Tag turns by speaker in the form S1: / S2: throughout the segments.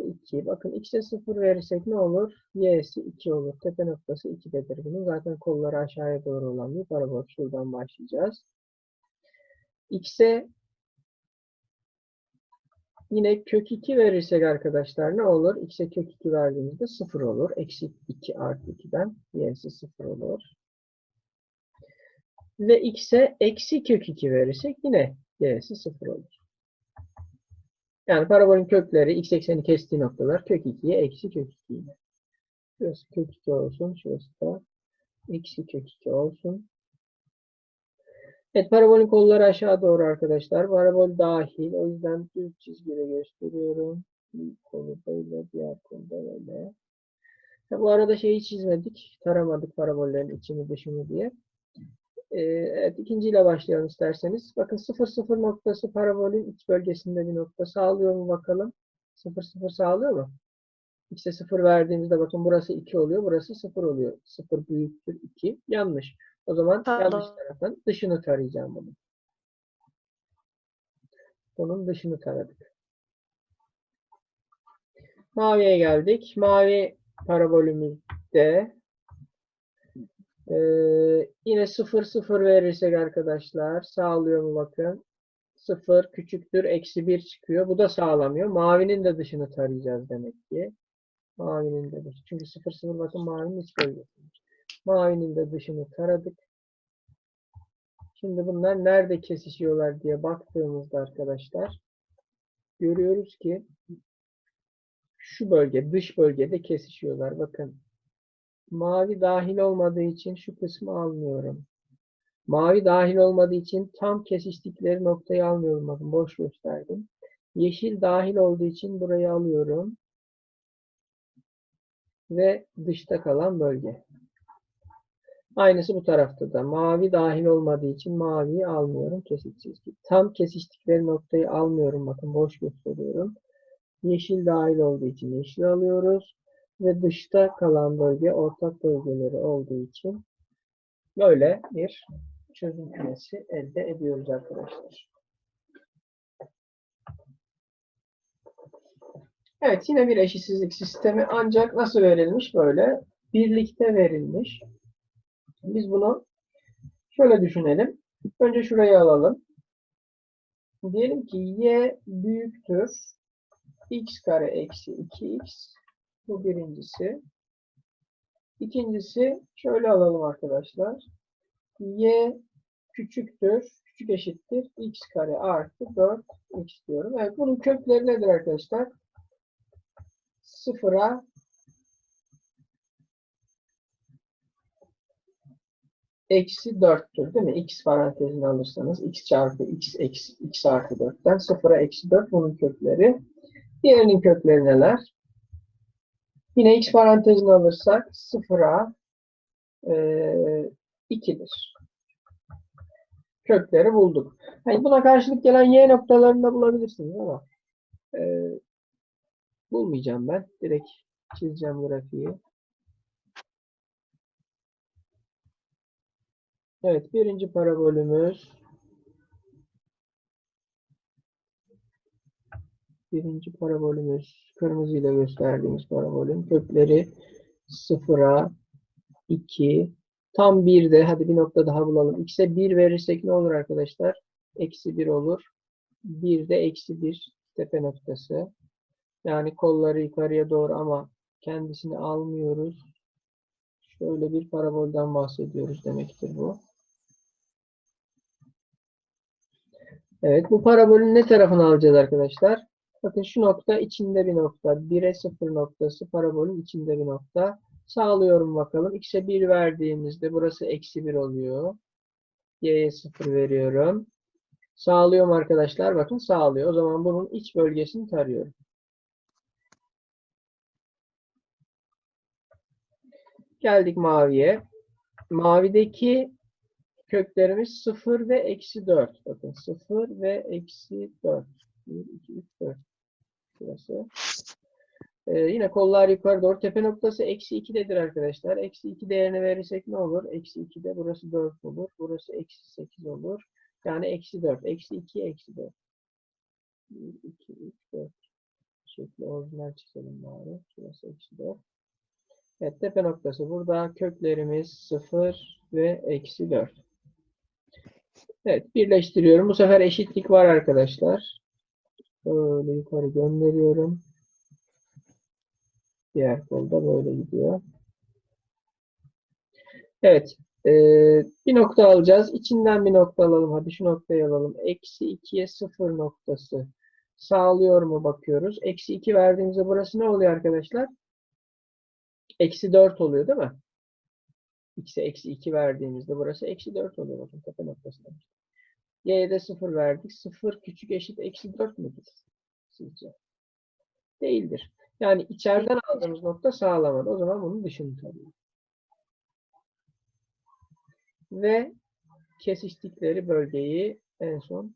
S1: artı 2. Bakın x'e 0 verirsek ne olur? y'si 2 olur. Tepe noktası 2'dedir bunun. Zaten kolları aşağıya doğru olan bir parabol. Şuradan başlayacağız. x'e yine kök 2 verirsek arkadaşlar ne olur? x'e kök 2 verdiğimizde 0 olur. Eksi 2 artı 2'den y'si 0 olur. Ve x'e eksi kök 2 verirsek yine y'si 0 olur. Yani parabolün kökleri x ekseni kestiği noktalar kök 2'ye eksi kök 2 ile. Şurası kök 2 olsun. Şurası da eksi kök 2 olsun. Evet parabolün kolları aşağı doğru arkadaşlar. Parabol dahil. O yüzden düz çizgiyle gösteriyorum. Bir kolu böyle, diğer kolu böyle. Ha, bu arada şeyi çizmedik. Taramadık parabollerin içini dışını diye. Ee, evet ikinciyle başlayalım isterseniz. Bakın 0 0 noktası parabolün iç bölgesinde bir nokta sağlıyor mu bakalım. 0 0 sağlıyor mu? X'e 0 verdiğimizde bakın burası 2 oluyor. Burası 0 oluyor. 0 büyüktür 2. Yanlış. O zaman
S2: Pardon.
S1: yanlış tarafın dışını tarayacağım bunu. Bunun dışını taradık. Maviye geldik. Mavi parabolümüzde ee, yine 0 0 verirsek arkadaşlar sağlıyor mu bakın. 0 küçüktür eksi 1 çıkıyor. Bu da sağlamıyor. Mavinin de dışını tarayacağız demek ki. Mavinin de dışı. Çünkü 0 0 bakın mavinin iç bölgesi. Mavinin de dışını taradık. Şimdi bunlar nerede kesişiyorlar diye baktığımızda arkadaşlar görüyoruz ki şu bölge, dış bölgede kesişiyorlar. Bakın mavi dahil olmadığı için şu kısmı almıyorum. Mavi dahil olmadığı için tam kesiştikleri noktayı almıyorum. Bakın boş gösterdim. Yeşil dahil olduğu için burayı alıyorum. Ve dışta kalan bölge. Aynısı bu tarafta da. Mavi dahil olmadığı için maviyi almıyorum. Kesik çizgi. Tam kesiştikleri noktayı almıyorum. Bakın boş gösteriyorum. Yeşil dahil olduğu için yeşil alıyoruz. Ve dışta kalan bölge ortak bölgeleri olduğu için böyle bir çözüm kümesi elde ediyoruz arkadaşlar. Evet yine bir eşitsizlik sistemi ancak nasıl verilmiş böyle? Birlikte verilmiş. Biz bunu şöyle düşünelim. Önce şurayı alalım. Diyelim ki y büyüktür x kare eksi 2x. Bu birincisi. İkincisi şöyle alalım arkadaşlar. y küçüktür, küçük eşittir x kare artı 4x diyorum. Evet bunun kökleri nedir arkadaşlar? Sıfıra eksi 4'tür değil mi? x parantezini alırsanız x çarpı x eksi x artı 4'ten 0'a eksi 4 bunun kökleri. Diğerinin kökleri neler? Yine x parantezini alırsak 0'a e, 2'dir. Kökleri bulduk. Yani buna karşılık gelen y noktalarını da bulabilirsiniz ama e, bulmayacağım ben. Direkt çizeceğim grafiği. Evet, birinci parabolümüz birinci parabolümüz kırmızı ile gösterdiğimiz parabolün kökleri 0'a 2 tam 1'de hadi bir nokta daha bulalım. X'e 1 verirsek ne olur arkadaşlar? Eksi 1 olur. 1'de eksi 1 tepe noktası. Yani kolları yukarıya doğru ama kendisini almıyoruz. Şöyle bir parabolden bahsediyoruz demektir bu. Evet, bu parabolün ne tarafını alacağız arkadaşlar? Bakın şu nokta içinde bir nokta. 1'e 0 noktası parabolün içinde bir nokta. Sağlıyorum bakalım. X'e 1 verdiğimizde burası eksi 1 oluyor. Y'ye 0 veriyorum. Sağlıyorum arkadaşlar. Bakın sağlıyor. O zaman bunun iç bölgesini tarıyorum. Geldik maviye. Mavideki köklerimiz 0 ve eksi 4. Bakın 0 ve eksi 4. 1, 2, 3, 4. Şurası. Ee, yine kollar yukarı doğru. Tepe noktası eksi 2'dedir arkadaşlar. Eksi 2 değerini verirsek ne olur? Eksi 2'de burası 4 olur. Burası eksi 8 olur. Yani eksi 4. Eksi 2, eksi 4. 1, 2, 3, 4. Şekli orijinal çizelim bari. Şurası eksi 4. Evet tepe noktası burada. Köklerimiz 0 ve eksi 4. Evet birleştiriyorum. Bu sefer eşitlik var arkadaşlar. Böyle yukarı gönderiyorum. Diğer kolda böyle gidiyor. Evet. eee, bir nokta alacağız. İçinden bir nokta alalım. Hadi şu noktayı alalım. Eksi 2'ye 0 noktası. Sağlıyor mu bakıyoruz. Eksi 2 verdiğimizde burası ne oluyor arkadaşlar? Eksi 4 oluyor değil mi? X'e eksi 2 verdiğimizde burası eksi 4 oluyor. Bakın tepe noktası demiş. Y'ye de 0 verdik. 0 küçük eşit eksi 4 müdür? Sizce? Değildir. Yani içeriden aldığımız nokta sağlamadı. O zaman bunun dışını tarıyor. Ve kesiştikleri bölgeyi en son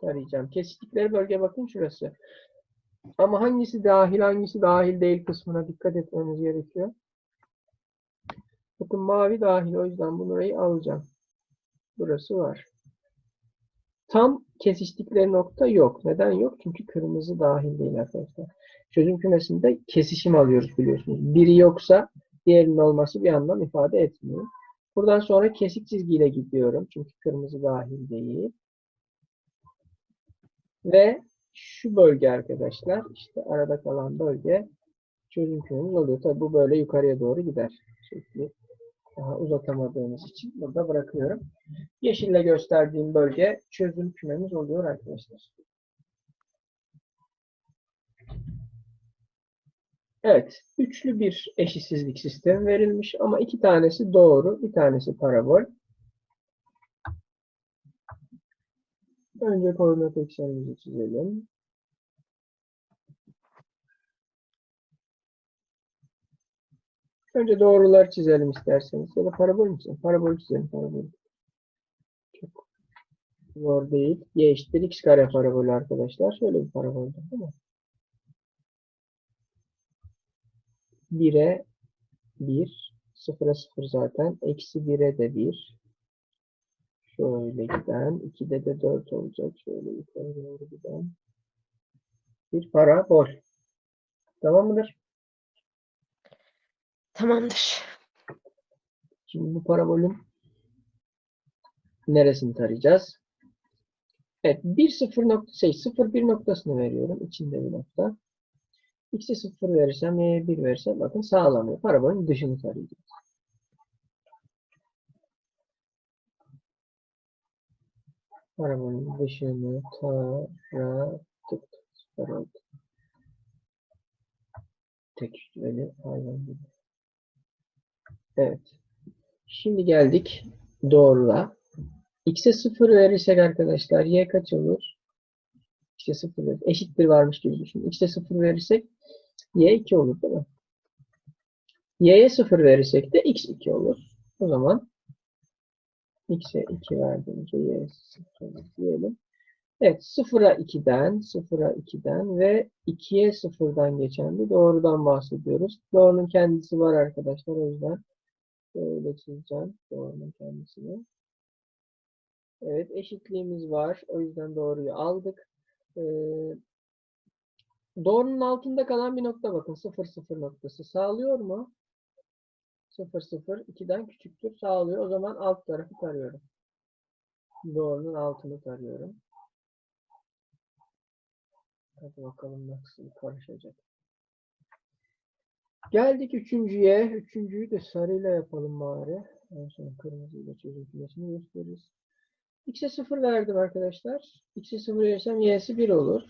S1: tarayacağım. Kesiştikleri bölge bakın şurası. Ama hangisi dahil hangisi dahil değil kısmına dikkat etmemiz gerekiyor. Bakın mavi dahil o yüzden burayı alacağım. Burası var. Tam kesiştikleri nokta yok. Neden yok? Çünkü kırmızı dahil değil arkadaşlar. Çözüm kümesinde kesişim alıyoruz biliyorsunuz. Biri yoksa diğerinin olması bir anlam ifade etmiyor. Buradan sonra kesik çizgiyle gidiyorum. Çünkü kırmızı dahil değil. Ve şu bölge arkadaşlar işte arada kalan bölge çözüm kümemiz oluyor. Tabi bu böyle yukarıya doğru gider. Şekli daha uzatamadığımız için burada bırakıyorum. Yeşille gösterdiğim bölge çözüm kümemiz oluyor arkadaşlar. Evet, üçlü bir eşitsizlik sistemi verilmiş ama iki tanesi doğru, bir tanesi parabol. Önce koordinat eksenimizi çizelim. Önce doğrular çizelim isterseniz. Ya da parabol çizelim? Parabol çizelim. Parabol. Çok zor değil. Y eşittir x kare parabolü arkadaşlar. Şöyle bir parabol değil mi? 1'e 1, 0'a 0 zaten. Eksi 1'e de 1. Şöyle giden. 2'de de 4 olacak. Şöyle yukarı doğru giden. Bir parabol. Tamam mıdır?
S2: Tamamdır.
S1: Şimdi bu parabolün neresini tarayacağız? Evet, 1 0 nokta şey 0 1 noktasını veriyorum. İçinde bir nokta. X'e 0 verirsem Y'ye 1 verirsem bakın sağlamıyor. Parabolün dışını tarayacağız. Parabolün dışını taradık. Süper oldu. Tek şüpheli hayvan gibi. Evet. Şimdi geldik doğrula. X'e 0 verirsek arkadaşlar Y kaç olur? X'e 0 verir. Eşittir varmış gibi düşünün. X'e 0 verirsek Y 2 olur değil mi? Y'ye 0 verirsek de X 2 olur. O zaman X'e 2 verdiğimizde Y'ye 0 olur diyelim. Evet 0'a 2'den 0'a 2'den ve 2'ye 0'dan geçen bir doğrudan bahsediyoruz. Doğrunun kendisi var arkadaşlar. O yüzden Böyle çizeceğim doğrunun kendisini. Evet eşitliğimiz var. O yüzden doğruyu aldık. Ee, doğrunun altında kalan bir nokta bakın. 0 0 noktası sağlıyor mu? 0 0 2'den küçüktür sağlıyor. O zaman alt tarafı tarıyorum. Doğrunun altını tarıyorum. Hadi bakalım nasıl karışacak. Geldik üçüncüye. Üçüncüyü de sarıyla yapalım bari. En son kırmızıyla çözüm kümesini gösteririz. X'e 0 verdim arkadaşlar. X'e 0 verirsem Y'si 1 olur.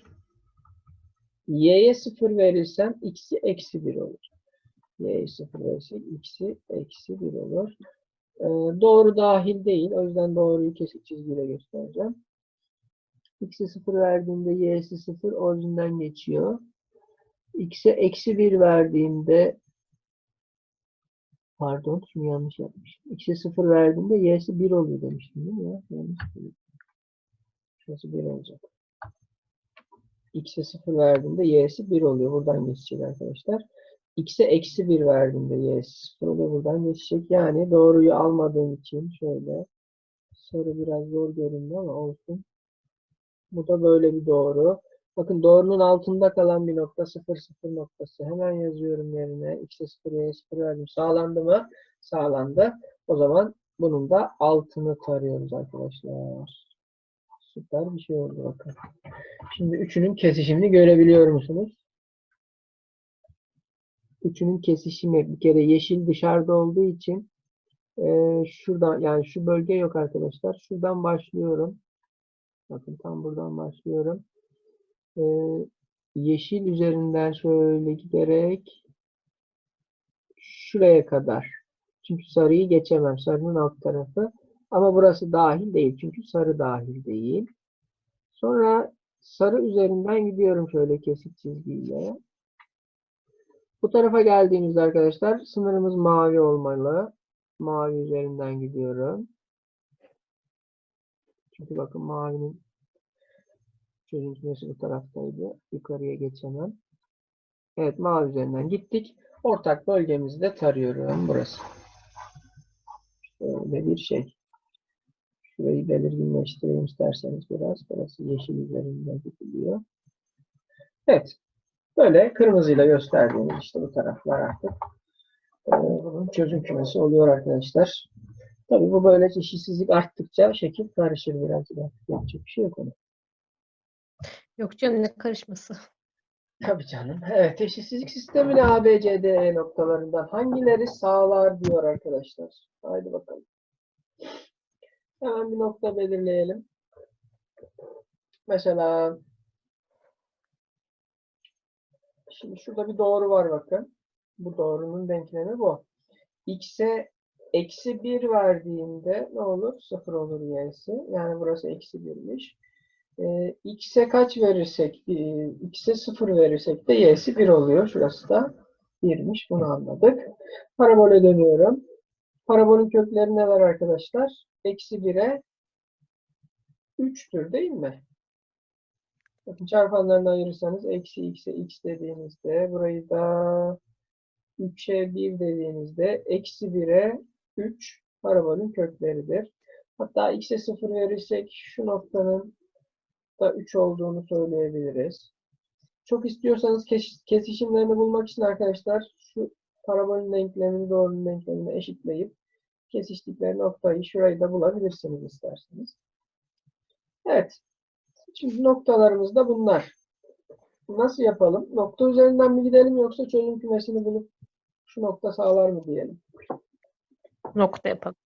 S1: Y'ye 0 verirsem X'i eksi 1 olur. Y'ye 0 verirsek X'i eksi 1 olur. Ee, doğru dahil değil. O yüzden doğruyu kesik çizgiyle göstereceğim. X'e 0 verdiğimde Y'si 0 orijinden geçiyor. X'e eksi 1 verdiğimde pardon şunu yanlış yapmışım. X'e 0 verdiğimde Y'si 1 oluyor demiştim değil mi ya? Yanlış. Şurası 1 olacak. X'e 0 verdiğimde Y'si 1 oluyor. Buradan geçecek arkadaşlar. X'e eksi 1 verdiğimde Y'si 0 oluyor. Buradan geçecek. Yani doğruyu almadığım için şöyle sarı biraz zor göründü ama olsun. Bu da böyle bir doğru. Bakın doğrunun altında kalan bir nokta 0 0 noktası. Hemen yazıyorum yerine. X'e 0 Y'ye 0 verdim. Sağlandı mı? Sağlandı. O zaman bunun da altını tarıyoruz arkadaşlar. Süper bir şey oldu bakın. Şimdi üçünün kesişimini görebiliyor musunuz? Üçünün kesişimi bir kere yeşil dışarıda olduğu için eee şuradan yani şu bölge yok arkadaşlar. Şuradan başlıyorum. Bakın tam buradan başlıyorum. Eee, yeşil üzerinden şöyle giderek şuraya kadar. Çünkü sarıyı geçemem. Sarının alt tarafı. Ama burası dahil değil. Çünkü sarı dahil değil. Sonra sarı üzerinden gidiyorum şöyle kesik çizgiyle. Bu tarafa geldiğimizde arkadaşlar sınırımız mavi olmalı. Mavi üzerinden gidiyorum. Çünkü bakın mavinin çözüntüsü bu taraftaydı. Yukarıya geçemem. Evet mavi üzerinden gittik. Ortak bölgemizi de tarıyorum. Burası. Şöyle bir şey. Şurayı belirginleştireyim isterseniz biraz. Burası yeşil üzerinden gidiliyor. Evet. Böyle kırmızıyla gösterdiğimiz işte bu taraflar artık. Ee, bunun çözüm kümesi oluyor arkadaşlar. Tabii bu böyle eşitsizlik arttıkça şekil karışır biraz. Yapacak bir şey yok ona.
S2: Yok canım ne karışması.
S1: Tabii canım. Evet, eşitsizlik sistemini A, B, C, D, E noktalarından hangileri sağlar diyor arkadaşlar. Haydi bakalım. Hemen bir nokta belirleyelim. Mesela şimdi şurada bir doğru var bakın. Bu doğrunun denklemi bu. X'e eksi 1 verdiğinde ne olur? 0 olur y'si. Yani burası eksi 1'miş. Ee, x'e kaç verirsek, e, x'e 0 verirsek de y'si 1 oluyor. Şurası da 1'miş. Bunu anladık. Parabole dönüyorum. Parabolün kökleri neler arkadaşlar? Eksi 1'e 3'tür değil mi? Bakın çarpanlarını ayırırsanız eksi x'e x dediğinizde burayı da 3'e 1 dediğinizde eksi 1'e 3 parabolün kökleridir. Hatta x'e 0 verirsek şu noktanın 3 olduğunu söyleyebiliriz. Çok istiyorsanız kes- kesişimlerini bulmak için arkadaşlar şu parabolün denklemini doğrunun denklemini eşitleyip kesiştikleri noktayı şurayı da bulabilirsiniz isterseniz. Evet. Şimdi noktalarımız da bunlar. Nasıl yapalım? Nokta üzerinden mi gidelim yoksa çözüm kümesini bulup şu nokta sağlar mı diyelim.
S2: Nokta yapalım.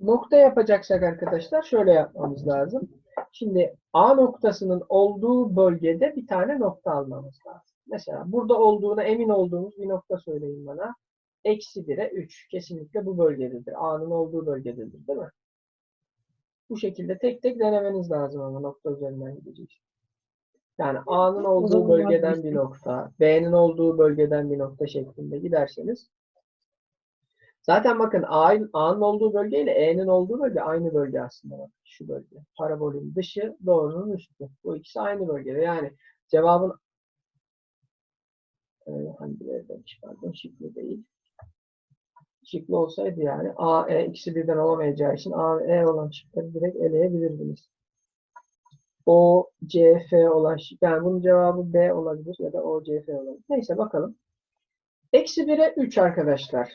S1: Nokta yapacaksak arkadaşlar şöyle yapmamız lazım. Şimdi A noktasının olduğu bölgede bir tane nokta almamız lazım. Mesela burada olduğuna emin olduğumuz bir nokta söyleyin bana. Eksi 1'e 3. Kesinlikle bu bölgededir. A'nın olduğu bölgededir değil mi? Bu şekilde tek tek denemeniz lazım ama nokta üzerinden gideceğiz. Yani A'nın olduğu bölgeden bir nokta, B'nin olduğu bölgeden bir nokta şeklinde giderseniz Zaten bakın A'nın A'nın olduğu bölge ile E'nin olduğu bölge aynı bölge aslında. Şu bölge. Parabolün dışı, doğrunun üstü. Bu ikisi aynı bölgede. Yani cevabın e, hangileri demiş pardon şıklı değil. Şıklı olsaydı yani A, E ikisi birden olamayacağı için A ve E olan şıkları direkt eleyebilirdiniz. O, C, F olan şık. Yani bunun cevabı B olabilir ya da O, C, F olabilir. Neyse bakalım. Eksi 1'e 3 arkadaşlar.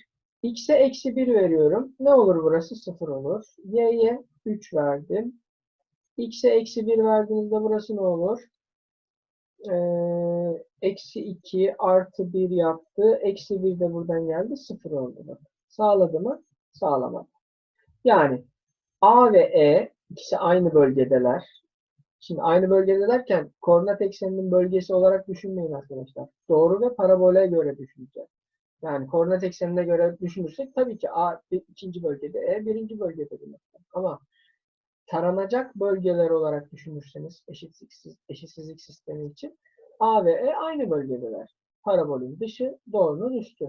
S1: X'e eksi 1 veriyorum. Ne olur burası? 0 olur. Y'ye 3 verdim. X'e eksi 1 verdiğinizde burası ne olur? Ee, eksi 2 artı 1 yaptı. Eksi 1 de buradan geldi. 0 oldu. Sağladı mı? Sağlamadı. Yani A ve E ikisi aynı bölgedeler. Şimdi aynı bölgede derken koordinat ekseninin bölgesi olarak düşünmeyin arkadaşlar. Doğru ve parabole göre düşüneceğiz. Yani koordinat eksenine göre düşünürsek tabii ki A ikinci bölgede, E birinci bölgede nokta. Ama taranacak bölgeler olarak düşünürseniz eşitsizlik, eşitsizlik sistemi için A ve E aynı bölgedeler. Parabolün dışı, doğrunun üstü.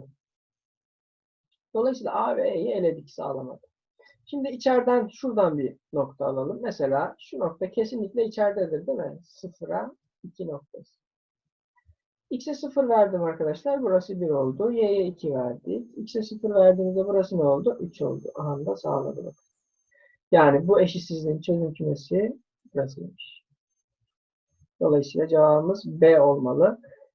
S1: Dolayısıyla A ve E'yi eledik sağlamadık. Şimdi içeriden şuradan bir nokta alalım. Mesela şu nokta kesinlikle içeridedir değil mi? Sıfıra 2 noktası. X'e 0 verdim arkadaşlar. Burası 1 oldu. Y'ye 2 verdik. X'e 0 verdiğimizde burası ne oldu? 3 oldu. Aha da sağladı. Yani bu eşitsizliğin çözüm kümesi burasıymış. Dolayısıyla cevabımız B olmalı.